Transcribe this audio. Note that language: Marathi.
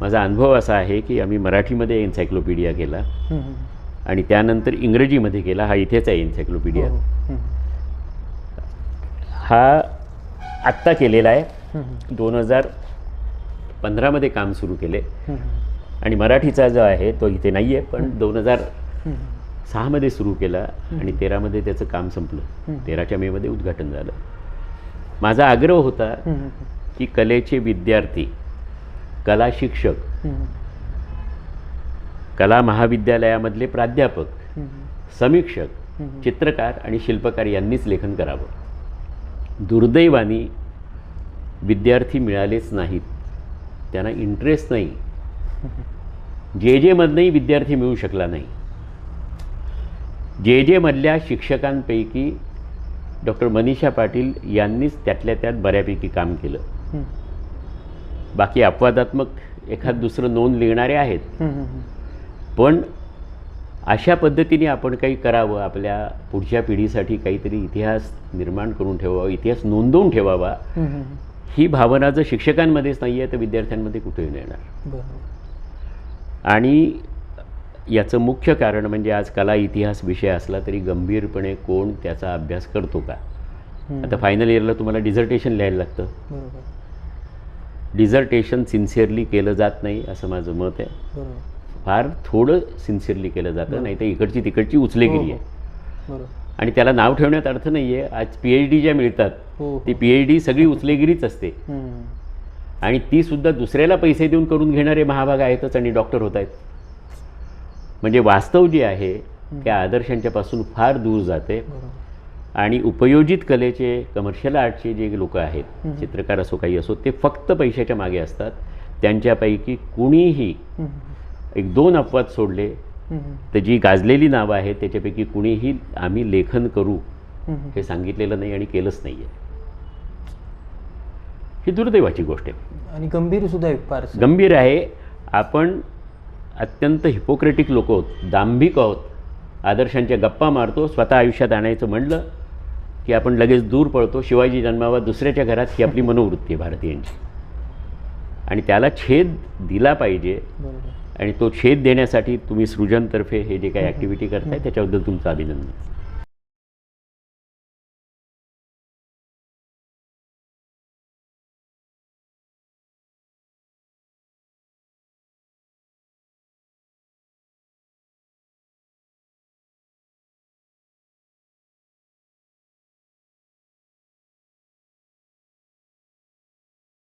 माझा अनुभव असा आहे की आम्ही मराठीमध्ये एन्सायक्लोपीडिया केला. आणि त्यानंतर इंग्रजीमध्ये केला. हा इथेच आहे एन्सायक्लोपीडिया. हो, हो. हा आत्ता केलेला आहे. दोन हजार पंधरामध्ये काम सुरू केले. आणि मराठीचा जो आहे तो इथे नाही आहे पण दोन हजार सहामध्ये सुरू केला आणि तेरामध्ये त्याचं काम संपलं. तेराच्या मेमध्ये उद्घाटन झालं. माझा आग्रह होता की कलेचे विद्यार्थी कला शिक्षक. कला महाविद्यालयामधले प्राध्यापक समीक्षक चित्रकार आणि शिल्पकार यांनीच लेखन करावं. दुर्दैवाने विद्यार्थी मिळालेच नाहीत. त्यांना इंटरेस्ट नाही. जे जेमधनंही विद्यार्थी मिळू शकला नाही. जे जेमधल्या शिक्षकांपैकी डॉक्टर मनीषा पाटील यांनीच त्यातल्या त्यात बऱ्यापैकी काम केलं. बाकी अपवादात्मक एखाद दुसरं नोंद लिहिणारे आहेत. पण अशा पद्धतीने आपण काही करावं आपल्या पुढच्या पिढीसाठी काहीतरी इतिहास निर्माण करून ठेवावा इतिहास नोंदवून ठेवावा. ही भावना जर शिक्षकांमध्येच नाही आहे तर विद्यार्थ्यांमध्ये कुठेही नाही येणार. आणि याचं मुख्य कारण म्हणजे आज कला इतिहास विषय असला तरी गंभीरपणे कोण त्याचा अभ्यास करतो का? आता फायनल इयरला तुम्हाला डिझर्टेशन लिहायला लागतं. डिझर्टेशन सिन्सिअरली केलं जात नाही असं माझं मत आहे. फार थोडं सिन्सिअरली केलं जातं नाही तर इकडची तिकडची उचलेगिरी हो, आहे. बरोबर. आणि त्याला नाव ठेवण्यात अर्थ नाही आहे आज पी एच डी ज्या मिळतात हो ती पी एच डी सगळी उचलेगिरीच असते. आणि ती सुद्धा दुसऱ्याला पैसे देऊन करून घेणारे महाभाग आहेतच आणि डॉक्टर होत आहेत. म्हणजे वास्तव जे आहे त्या आदर्शांच्या पासून फार दूर जाते. आणि उपयोजित कलेचे कमर्शियल आर्टचे जे लोक आहेत. चित्रकार असो काही असो ते फक्त पैशाच्या मागे असतात. त्यांच्यापैकी कुणीही एक दोन अपवाद सोडले तर जी गाजलेली नावं आहेत त्याच्यापैकी कुणीही आम्ही लेखन करू. हे सांगितलेलं नाही आणि केलंच नाही आहे ही दुर्दैवाची गोष्ट आहे. आणि गंभीर सुद्धा आहे फार गंभीर आहे. आपण अत्यंत हिपोक्रेटिक लोक आहोत दांभिक आहोत. आदर्शांच्या गप्पा मारतो स्वतः आयुष्यात आणायचं म्हणलं की आपण लगेच दूर पळतो शिवाजी जन्मावा दुसऱ्याच्या घरात ही आपली मनोवृत्ती आहे भारतीयांची. आणि त्याला छेद दिला पाहिजे आणि तो छेद देण्यासाठी तुम्ही सृजनतर्फे हे जे काही ॲक्टिव्हिटी करताय त्याच्याबद्दल तुमचं अभिनंदन.